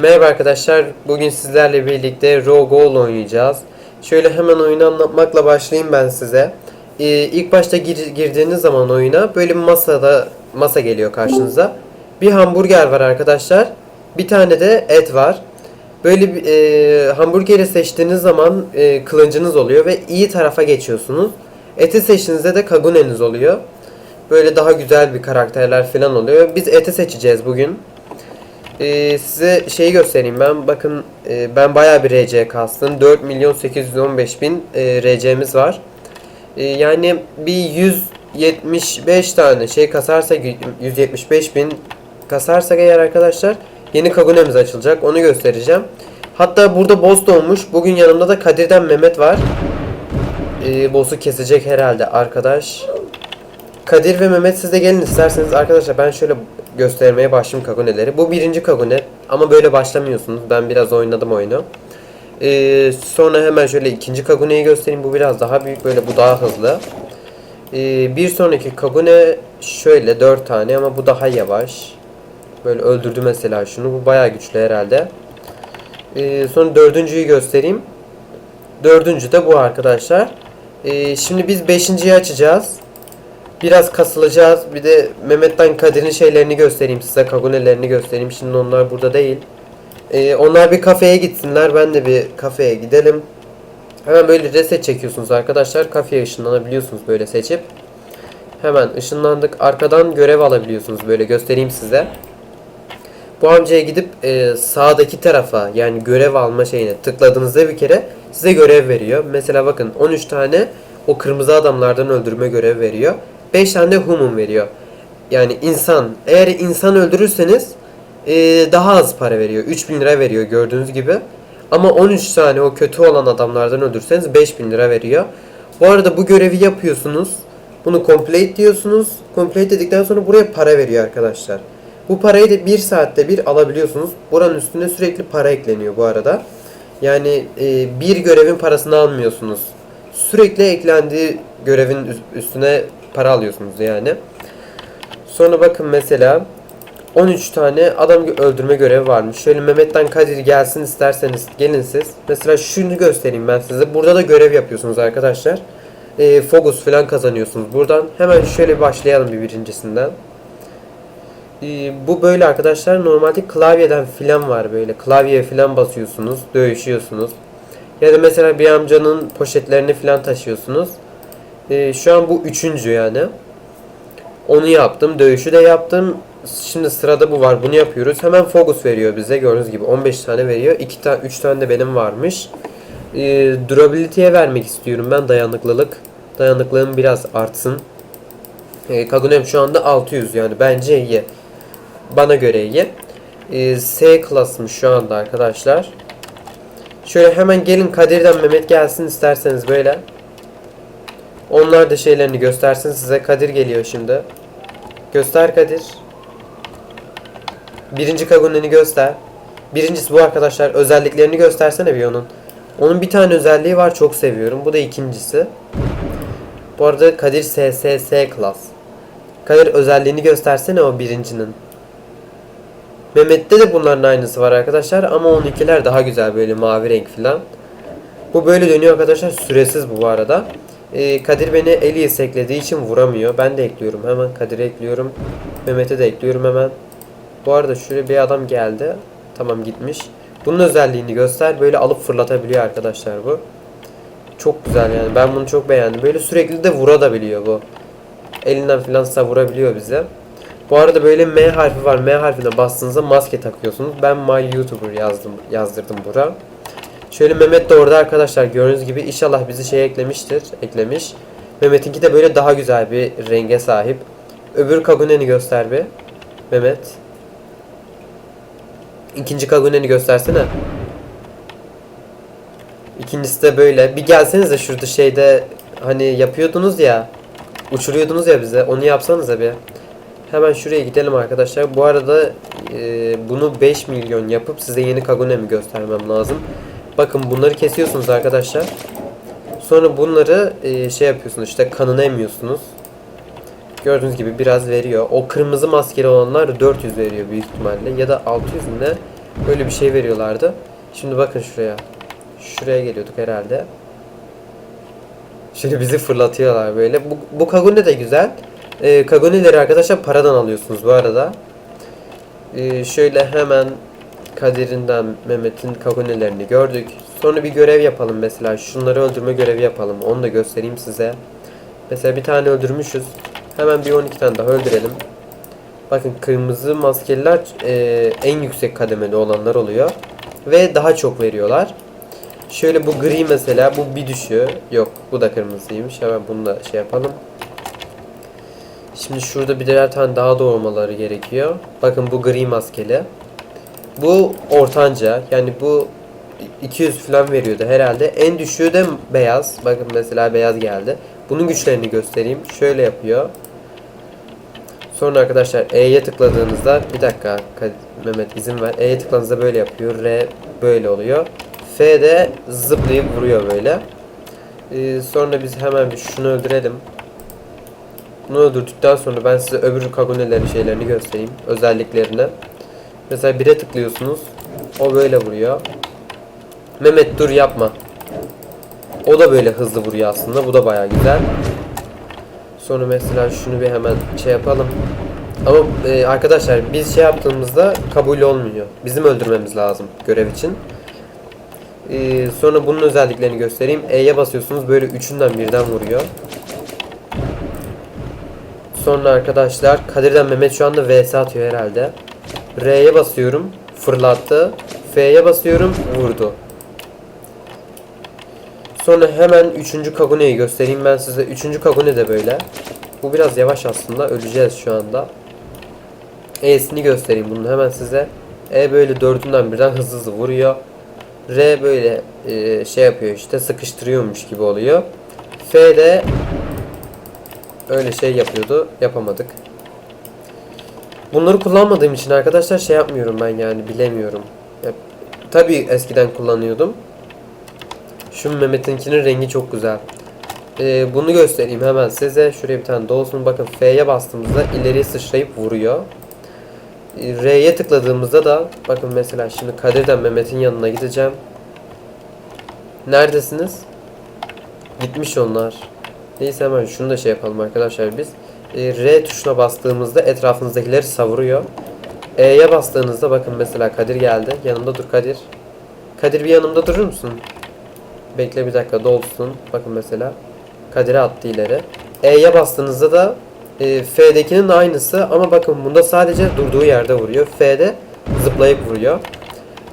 Merhaba arkadaşlar. Bugün sizlerle birlikte Rogue All oynayacağız. Şöyle hemen oyunu anlatmakla başlayayım ben size. Ee, ilk başta gir- girdiğiniz zaman oyuna böyle bir masada masa geliyor karşınıza. Bir hamburger var arkadaşlar. Bir tane de et var. Böyle e, hamburgeri seçtiğiniz zaman e, kılıncınız oluyor ve iyi tarafa geçiyorsunuz. Eti seçtiğinizde de kaguneniz oluyor. Böyle daha güzel bir karakterler falan oluyor. Biz eti seçeceğiz bugün. Ee, size şeyi göstereyim ben. Bakın e, ben bayağı bir RC kastım. 4 milyon 815 bin e, RC'miz var. E, yani bir 175 tane şey kasarsak 175 bin kasarsak eğer arkadaşlar yeni Kagune'miz açılacak. Onu göstereceğim. Hatta burada boss doğmuş. Bugün yanımda da Kadir'den Mehmet var. E, boss'u kesecek herhalde arkadaş. Kadir ve Mehmet siz de gelin isterseniz arkadaşlar ben şöyle göstermeye başlayayım Kagune'leri. Bu birinci Kagune ama böyle başlamıyorsunuz. Ben biraz oynadım oyunu. Ee, sonra hemen şöyle ikinci Kagune'yi göstereyim. Bu biraz daha büyük böyle bu daha hızlı. Ee, bir sonraki Kagune şöyle dört tane ama bu daha yavaş. Böyle öldürdü mesela şunu. Bu bayağı güçlü herhalde. Ee, sonra dördüncüyü göstereyim. Dördüncü de bu arkadaşlar. Ee, şimdi biz beşinciyi açacağız. Biraz kasılacağız. Bir de Mehmet'ten Kadir'in şeylerini göstereyim size. Kagunelerini göstereyim. Şimdi onlar burada değil. Ee, onlar bir kafeye gitsinler. Ben de bir kafeye gidelim. Hemen böyle reset çekiyorsunuz arkadaşlar. Kafeye ışınlanabiliyorsunuz böyle seçip. Hemen ışınlandık. Arkadan görev alabiliyorsunuz böyle göstereyim size. Bu amcaya gidip e, sağdaki tarafa yani görev alma şeyine tıkladığınızda bir kere size görev veriyor. Mesela bakın 13 tane o kırmızı adamlardan öldürme görev veriyor. 5 tane de human veriyor. Yani insan. Eğer insan öldürürseniz e, daha az para veriyor. 3000 lira veriyor gördüğünüz gibi. Ama 13 tane o kötü olan adamlardan öldürseniz 5000 lira veriyor. Bu arada bu görevi yapıyorsunuz. Bunu complete diyorsunuz. Complete dedikten sonra buraya para veriyor arkadaşlar. Bu parayı da 1 saatte bir alabiliyorsunuz. Buranın üstüne sürekli para ekleniyor bu arada. Yani e, bir görevin parasını almıyorsunuz. Sürekli eklendiği görevin üst- üstüne para alıyorsunuz yani. Sonra bakın mesela 13 tane adam öldürme görevi varmış. Şöyle Mehmet'ten Kadir gelsin isterseniz gelin siz. Mesela şunu göstereyim ben size. Burada da görev yapıyorsunuz arkadaşlar. Ee, Focus falan kazanıyorsunuz buradan. Hemen şöyle başlayalım bir birincisinden. Ee, bu böyle arkadaşlar normalde klavyeden filan var böyle. Klavyeye filan basıyorsunuz, dövüşüyorsunuz. Ya da mesela bir amcanın poşetlerini filan taşıyorsunuz. Ee, şu an bu üçüncü yani. Onu yaptım. Dövüşü de yaptım. Şimdi sırada bu var. Bunu yapıyoruz. Hemen focus veriyor bize. Gördüğünüz gibi 15 tane veriyor. 2 tane 3 tane de benim varmış. Ee, durability'ye vermek istiyorum ben dayanıklılık. Dayanıklılığım biraz artsın. Ee, Kagunem şu anda 600 yani bence iyi. Bana göre iyi. Ee, S klasmış şu anda arkadaşlar. Şöyle hemen gelin Kadir'den Mehmet gelsin isterseniz böyle. Onlar da şeylerini göstersin size. Kadir geliyor şimdi. Göster Kadir. Birinci Kagunen'i göster. Birincisi bu arkadaşlar. Özelliklerini göstersene bir onun. Onun bir tane özelliği var çok seviyorum. Bu da ikincisi. Bu arada Kadir SSS class. Kadir özelliğini göstersene o birincinin. Mehmet'te de bunların aynısı var arkadaşlar ama onunkiler daha güzel böyle mavi renk falan. Bu böyle dönüyor arkadaşlar. Süresiz bu bu arada. Ee, Kadir beni Elias eklediği için vuramıyor. Ben de ekliyorum hemen. Kadir'e ekliyorum. Mehmet'e de ekliyorum hemen. Bu arada şöyle bir adam geldi. Tamam gitmiş. Bunun özelliğini göster. Böyle alıp fırlatabiliyor arkadaşlar bu. Çok güzel yani. Ben bunu çok beğendim. Böyle sürekli de vurabiliyor bu. Elinden filan savurabiliyor bize. Bu arada böyle M harfi var. M harfine bastığınızda maske takıyorsunuz. Ben My YouTuber yazdım, yazdırdım bura. Şöyle Mehmet de orada arkadaşlar gördüğünüz gibi inşallah bizi şey eklemiştir. Eklemiş. Mehmet'inki de böyle daha güzel bir renge sahip. Öbür Kagunen'i göster bir. Mehmet. İkinci Kagunen'i göstersene. İkincisi de böyle. Bir gelseniz de şurada şeyde hani yapıyordunuz ya. Uçuruyordunuz ya bize. Onu yapsanıza bir. Hemen şuraya gidelim arkadaşlar. Bu arada e, bunu 5 milyon yapıp size yeni Kagune'mi göstermem lazım. Bakın bunları kesiyorsunuz arkadaşlar. Sonra bunları e, şey yapıyorsunuz işte kanını emiyorsunuz. Gördüğünüz gibi biraz veriyor. O kırmızı maskeli olanlar 400 veriyor büyük ihtimalle. Ya da 600 mü ne? Böyle bir şey veriyorlardı. Şimdi bakın şuraya. Şuraya geliyorduk herhalde. Şöyle bizi fırlatıyorlar böyle. Bu, bu Kagune de güzel. Ee, Kagune'leri arkadaşlar paradan alıyorsunuz bu arada. Ee, şöyle hemen Kadir'inden Mehmet'in Kagune'lerini gördük. Sonra bir görev yapalım mesela. Şunları öldürme görevi yapalım. Onu da göstereyim size. Mesela bir tane öldürmüşüz. Hemen bir 12 tane daha öldürelim. Bakın kırmızı maskeliler e, en yüksek kademeli olanlar oluyor. Ve daha çok veriyorlar. Şöyle bu gri mesela bu bir düşüyor. Yok bu da kırmızıymış. Hemen bunu da şey yapalım. Şimdi şurada birer tane daha doğurmaları gerekiyor. Bakın bu gri maskeli. Bu ortanca. Yani bu 200 falan veriyordu herhalde. En düşüğü de beyaz. Bakın mesela beyaz geldi. Bunun güçlerini göstereyim. Şöyle yapıyor. Sonra arkadaşlar E'ye tıkladığınızda bir dakika Mehmet izin ver. E'ye tıkladığınızda böyle yapıyor. R böyle oluyor. F de zıplayıp vuruyor böyle. Ee, sonra biz hemen bir şunu öldürelim. Bunu öldürdükten sonra ben size öbür kagunelerin şeylerini göstereyim. Özelliklerini. Mesela 1'e tıklıyorsunuz. O böyle vuruyor. Mehmet dur yapma. O da böyle hızlı vuruyor aslında. Bu da baya güzel. Sonra mesela şunu bir hemen şey yapalım. Ama e, arkadaşlar biz şey yaptığımızda kabul olmuyor. Bizim öldürmemiz lazım görev için. E, sonra bunun özelliklerini göstereyim. E'ye basıyorsunuz böyle üçünden birden vuruyor. Sonra arkadaşlar Kadir'den Mehmet şu anda VS atıyor herhalde. R'ye basıyorum. Fırlattı. F'ye basıyorum. Vurdu. Sonra hemen 3. Kagune'yi göstereyim ben size. 3. Kagune de böyle. Bu biraz yavaş aslında. Öleceğiz şu anda. E'sini göstereyim bunu hemen size. E böyle dördünden birden hızlı hızlı vuruyor. R böyle e, şey yapıyor işte sıkıştırıyormuş gibi oluyor. F de öyle şey yapıyordu. Yapamadık. Bunları kullanmadığım için arkadaşlar şey yapmıyorum ben yani bilemiyorum. Ya, tabii eskiden kullanıyordum. Şu Mehmet'inkinin rengi çok güzel. Ee, bunu göstereyim hemen size. Şuraya bir tane dolsun. Bakın F'ye bastığımızda ileriye sıçrayıp vuruyor. Ee, R'ye tıkladığımızda da bakın mesela şimdi Kadir'den Mehmet'in yanına gideceğim. Neredesiniz? Gitmiş onlar. Neyse hemen şunu da şey yapalım arkadaşlar biz. Ee, R tuşuna bastığımızda etrafınızdakileri savuruyor. E'ye bastığınızda bakın mesela Kadir geldi. Yanımda dur Kadir. Kadir bir yanımda durur musun? Bekle bir dakika dolsun. Bakın mesela. Kadir'e attı ileri. E'ye bastığınızda da e, F'dekinin aynısı ama bakın bunda sadece durduğu yerde vuruyor. F'de zıplayıp vuruyor.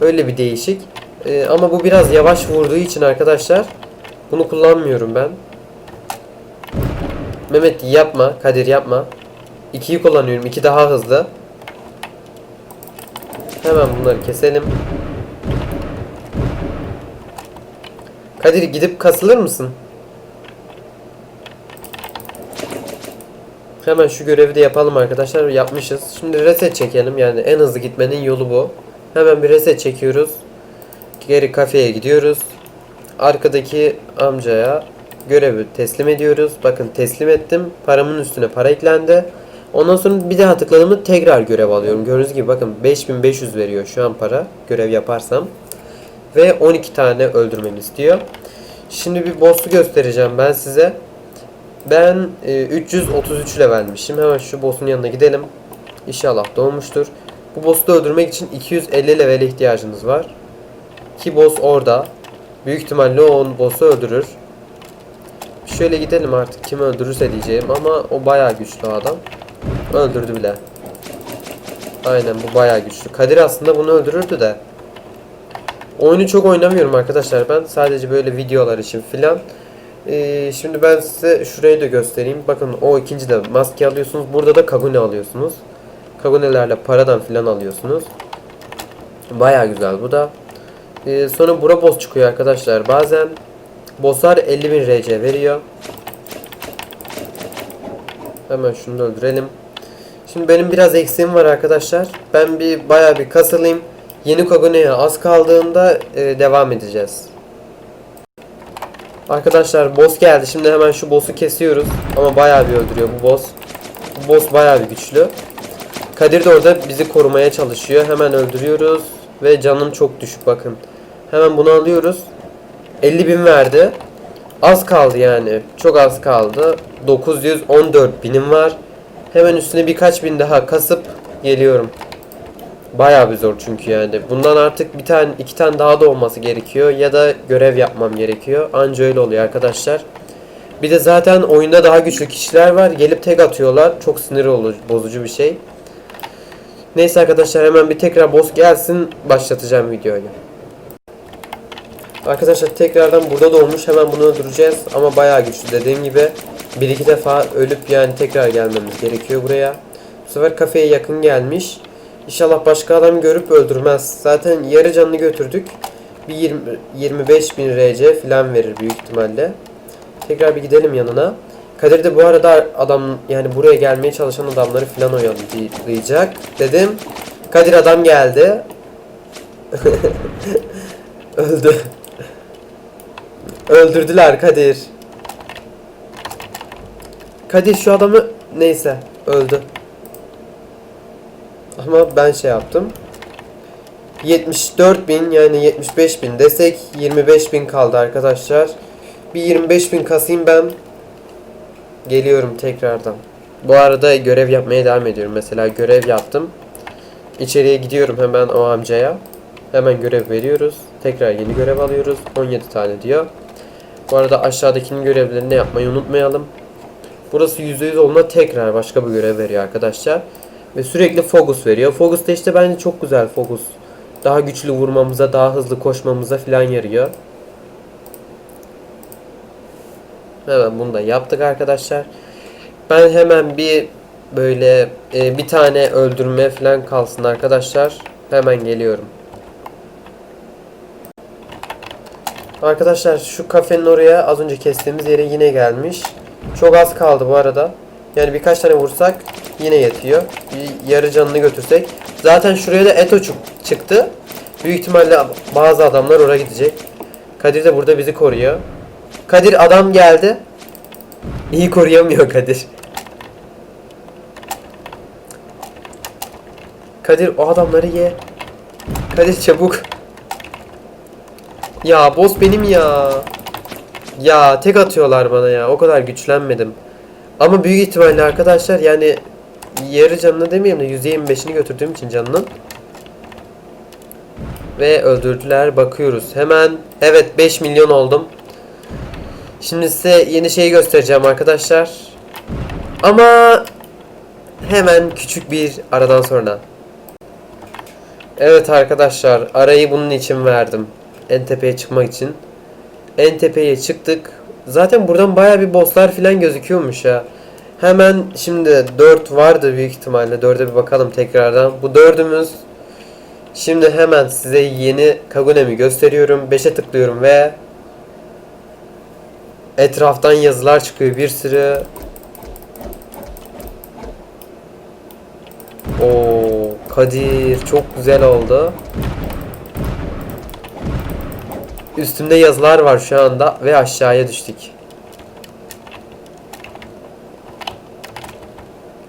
Öyle bir değişik. E, ama bu biraz yavaş vurduğu için arkadaşlar bunu kullanmıyorum ben. Mehmet yapma. Kadir yapma. 2'yi kullanıyorum. 2 daha hızlı. Hemen bunları keselim. Kadir gidip kasılır mısın? Hemen şu görevi de yapalım arkadaşlar. Yapmışız. Şimdi reset çekelim. Yani en hızlı gitmenin yolu bu. Hemen bir reset çekiyoruz. Geri kafeye gidiyoruz. Arkadaki amcaya görevi teslim ediyoruz. Bakın teslim ettim. Paramın üstüne para eklendi. Ondan sonra bir daha tıkladığımda tekrar görev alıyorum. Gördüğünüz gibi bakın 5500 veriyor şu an para görev yaparsam. Ve 12 tane öldürmemi istiyor. Şimdi bir boss'u göstereceğim ben size. Ben e, 333 levelmişim. Hemen şu boss'un yanına gidelim. İnşallah doğmuştur. Bu boss'u da öldürmek için 250 levele ihtiyacınız var. Ki boss orada. Büyük ihtimalle o boss'u öldürür. Şöyle gidelim artık kim öldürürse diyeceğim ama o bayağı güçlü adam. Öldürdü bile. Aynen bu bayağı güçlü. Kadir aslında bunu öldürürdü de. Oyunu çok oynamıyorum arkadaşlar ben. Sadece böyle videolar için filan. Ee, şimdi ben size şurayı da göstereyim. Bakın o ikinci de maske alıyorsunuz. Burada da Kagune alıyorsunuz. Kagune'lerle paradan filan alıyorsunuz. Baya güzel bu da. Ee, sonra bura boss çıkıyor arkadaşlar. Bazen bosslar 50.000 RC veriyor. Hemen şunu da öldürelim. Şimdi benim biraz eksiğim var arkadaşlar. Ben bir baya bir kasılayım. Yeni Kagune'ye az kaldığında e, devam edeceğiz. Arkadaşlar boss geldi. Şimdi hemen şu boss'u kesiyoruz. Ama bayağı bir öldürüyor bu boss. Bu boss bayağı bir güçlü. Kadir de orada bizi korumaya çalışıyor. Hemen öldürüyoruz. Ve canım çok düşük bakın. Hemen bunu alıyoruz. 50 bin verdi. Az kaldı yani. Çok az kaldı. 914 binim var. Hemen üstüne birkaç bin daha kasıp geliyorum. Bayağı bir zor çünkü yani. Bundan artık bir tane iki tane daha da olması gerekiyor ya da görev yapmam gerekiyor. Anca öyle oluyor arkadaşlar. Bir de zaten oyunda daha güçlü kişiler var. Gelip tek atıyorlar. Çok sinir bozucu bir şey. Neyse arkadaşlar hemen bir tekrar boss gelsin başlatacağım videoyu. Arkadaşlar tekrardan burada doğmuş hemen bunu öldüreceğiz ama bayağı güçlü dediğim gibi bir iki defa ölüp yani tekrar gelmemiz gerekiyor buraya. Bu sefer kafeye yakın gelmiş. İnşallah başka adam görüp öldürmez. Zaten yarı canını götürdük. Bir 20, 25 bin RC falan verir büyük ihtimalle. Tekrar bir gidelim yanına. Kadir de bu arada adam yani buraya gelmeye çalışan adamları falan oyalayacak dedim. Kadir adam geldi. Öldü. Öldürdüler Kadir. Kadir şu adamı neyse öldü. Ama ben şey yaptım. 74 bin yani 75 bin desek 25 bin kaldı arkadaşlar. Bir 25 bin kasayım ben. Geliyorum tekrardan. Bu arada görev yapmaya devam ediyorum. Mesela görev yaptım. İçeriye gidiyorum hemen o amcaya. Hemen görev veriyoruz. Tekrar yeni görev alıyoruz. 17 tane diyor. Bu arada aşağıdakinin görevlerini yapmayı unutmayalım. Burası %100 olma tekrar başka bir görev veriyor arkadaşlar. Ve sürekli focus veriyor. Focus da işte bence çok güzel focus. Daha güçlü vurmamıza, daha hızlı koşmamıza falan yarıyor. Hemen bunu da yaptık arkadaşlar. Ben hemen bir böyle e, bir tane öldürme falan kalsın arkadaşlar. Hemen geliyorum. Arkadaşlar şu kafenin oraya az önce kestiğimiz yere yine gelmiş. Çok az kaldı bu arada. Yani birkaç tane vursak yine yetiyor. Bir yarı canını götürsek. Zaten şuraya da Eto çık- çıktı. Büyük ihtimalle bazı adamlar oraya gidecek. Kadir de burada bizi koruyor. Kadir adam geldi. İyi koruyamıyor Kadir. Kadir o adamları ye. Kadir çabuk. Ya boss benim ya. Ya tek atıyorlar bana ya. O kadar güçlenmedim. Ama büyük ihtimalle arkadaşlar yani yarı canını demeyeyim de %25'ini götürdüğüm için canının. Ve öldürdüler. Bakıyoruz. Hemen evet 5 milyon oldum. Şimdi size yeni şeyi göstereceğim arkadaşlar. Ama hemen küçük bir aradan sonra. Evet arkadaşlar arayı bunun için verdim. En tepeye çıkmak için. En tepeye çıktık. Zaten buradan baya bir bosslar falan gözüküyormuş ya. Hemen şimdi 4 vardı büyük ihtimalle. 4'e bir bakalım tekrardan. Bu dördümüz. Şimdi hemen size yeni Kagune'mi gösteriyorum. 5'e tıklıyorum ve etraftan yazılar çıkıyor bir sürü. Oo Kadir çok güzel oldu. Üstümde yazılar var şu anda ve aşağıya düştük.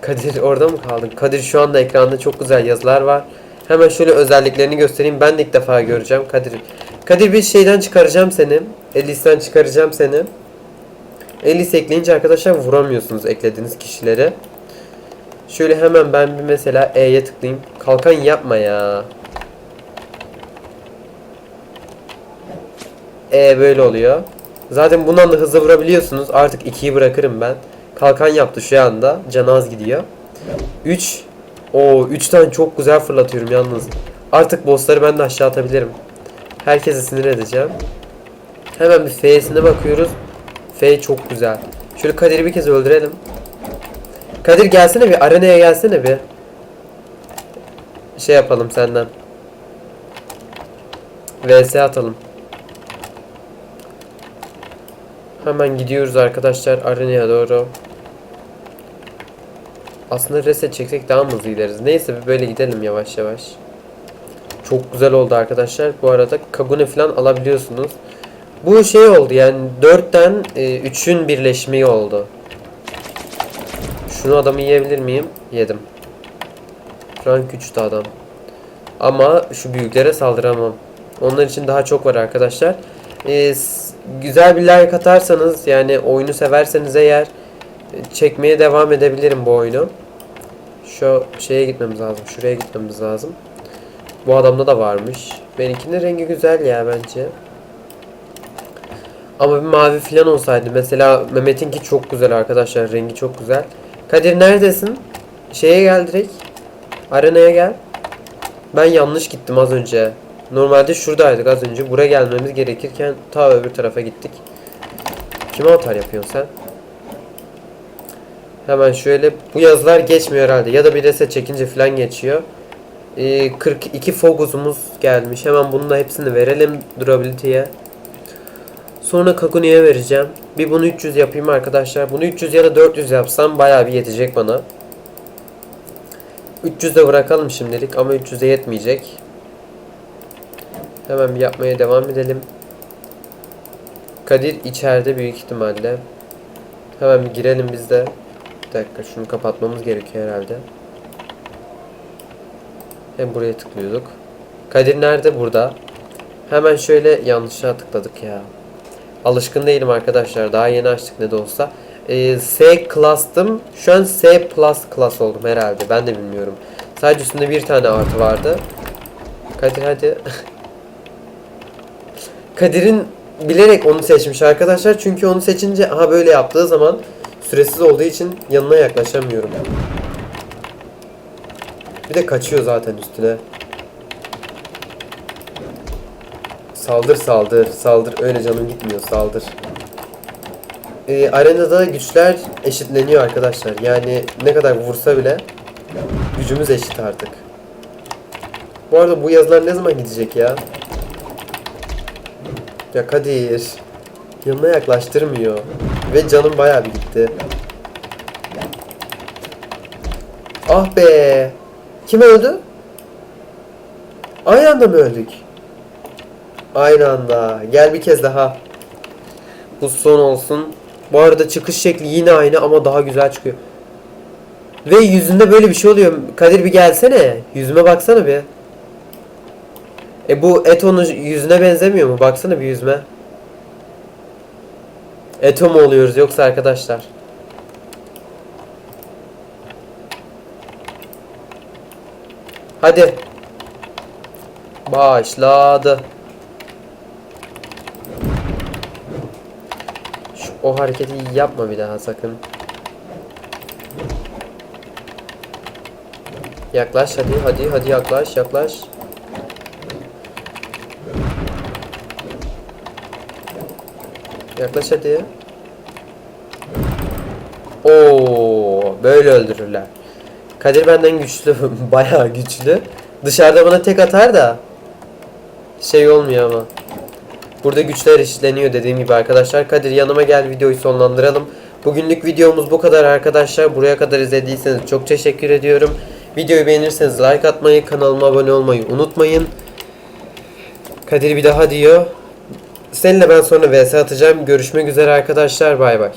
Kadir orada mı kaldın? Kadir şu anda ekranda çok güzel yazılar var. Hemen şöyle özelliklerini göstereyim. Ben de ilk defa göreceğim Kadir. Kadir bir şeyden çıkaracağım seni. Elis'ten çıkaracağım seni. Elis ekleyince arkadaşlar vuramıyorsunuz eklediğiniz kişilere. Şöyle hemen ben bir mesela E'ye tıklayayım. Kalkan yapma ya. E böyle oluyor. Zaten bundan da hızlı vurabiliyorsunuz. Artık 2'yi bırakırım ben. Kalkan yaptı şu anda. Canı az gidiyor. 3. O 3 tane çok güzel fırlatıyorum yalnız. Artık bossları ben de aşağı atabilirim. Herkese sinir edeceğim. Hemen bir F'sine bakıyoruz. F çok güzel. Şöyle Kadir'i bir kez öldürelim. Kadir gelsene bir arenaya gelsene bir. Şey yapalım senden. VS atalım. Hemen gidiyoruz arkadaşlar arenaya doğru. Aslında reset çeksek daha mı hızlı gideriz? Neyse böyle gidelim yavaş yavaş. Çok güzel oldu arkadaşlar. Bu arada Kagune falan alabiliyorsunuz. Bu şey oldu yani 4'ten 3'ün birleşmeyi oldu. Şunu adamı yiyebilir miyim? Yedim. Rank 3'te adam. Ama şu büyüklere saldıramam. Onlar için daha çok var arkadaşlar. Ee, güzel bir like atarsanız yani oyunu severseniz eğer e, çekmeye devam edebilirim bu oyunu. Şu şeye gitmemiz lazım. Şuraya gitmemiz lazım. Bu adamda da varmış. Benimkinin rengi güzel ya bence. Ama bir mavi falan olsaydı. Mesela Mehmet'inki çok güzel arkadaşlar. Rengi çok güzel. Kadir neredesin? Şeye gel direkt. Arenaya gel. Ben yanlış gittim az önce. Normalde şuradaydık az önce. Buraya gelmemiz gerekirken ta öbür tarafa gittik. Kime atar yapıyorsun sen? Hemen şöyle bu yazılar geçmiyor herhalde ya da bir reset çekince falan geçiyor. Ee, 42 focus'umuz gelmiş. Hemen bunun da hepsini verelim durability'ye. Sonra Kakuni'ye vereceğim. Bir bunu 300 yapayım arkadaşlar. Bunu 300 ya da 400 yapsam bayağı bir yetecek bana. 300 de bırakalım şimdilik ama 300'e yetmeyecek. Hemen bir yapmaya devam edelim. Kadir içeride büyük ihtimalle. Hemen bir girelim biz de. Bir dakika şunu kapatmamız gerekiyor herhalde. Hem buraya tıklıyorduk. Kadir nerede? Burada. Hemen şöyle yanlışa tıkladık ya. Alışkın değilim arkadaşlar. Daha yeni açtık ne de olsa. Ee, S class'tım. Şu an S plus class oldum herhalde. Ben de bilmiyorum. Sadece üstünde bir tane artı vardı. Kadir hadi. Kadir'in bilerek onu seçmiş arkadaşlar. Çünkü onu seçince aha böyle yaptığı zaman süresiz olduğu için yanına yaklaşamıyorum. Bir de kaçıyor zaten üstüne. Saldır saldır saldır öyle canım gitmiyor saldır. Ee, arenada güçler eşitleniyor arkadaşlar. Yani ne kadar vursa bile gücümüz eşit artık. Bu arada bu yazılar ne zaman gidecek ya? Ya Kadir. Yanına yaklaştırmıyor. Ve canım bayağı bir gitti. Ah be. Kim öldü? Aynı anda mı öldük? Aynı anda. Gel bir kez daha. Bu son olsun. Bu arada çıkış şekli yine aynı ama daha güzel çıkıyor. Ve yüzünde böyle bir şey oluyor. Kadir bir gelsene. Yüzüme baksana bir. E bu Eto'nun yüzüne benzemiyor mu? Baksana bir yüzüme. Eto mu oluyoruz yoksa arkadaşlar? Hadi. Başladı. Şu, o hareketi yapma bir daha sakın. Yaklaş hadi hadi hadi yaklaş yaklaş. Yaklaş hadi. Oo, böyle öldürürler. Kadir benden güçlü, bayağı güçlü. Dışarıda bana tek atar da şey olmuyor ama. Burada güçler eşitleniyor dediğim gibi arkadaşlar. Kadir yanıma gel videoyu sonlandıralım. Bugünlük videomuz bu kadar arkadaşlar. Buraya kadar izlediyseniz çok teşekkür ediyorum. Videoyu beğenirseniz like atmayı, kanalıma abone olmayı unutmayın. Kadir bir daha diyor. Seninle ben sonra vs atacağım. Görüşmek üzere arkadaşlar. Bay bay.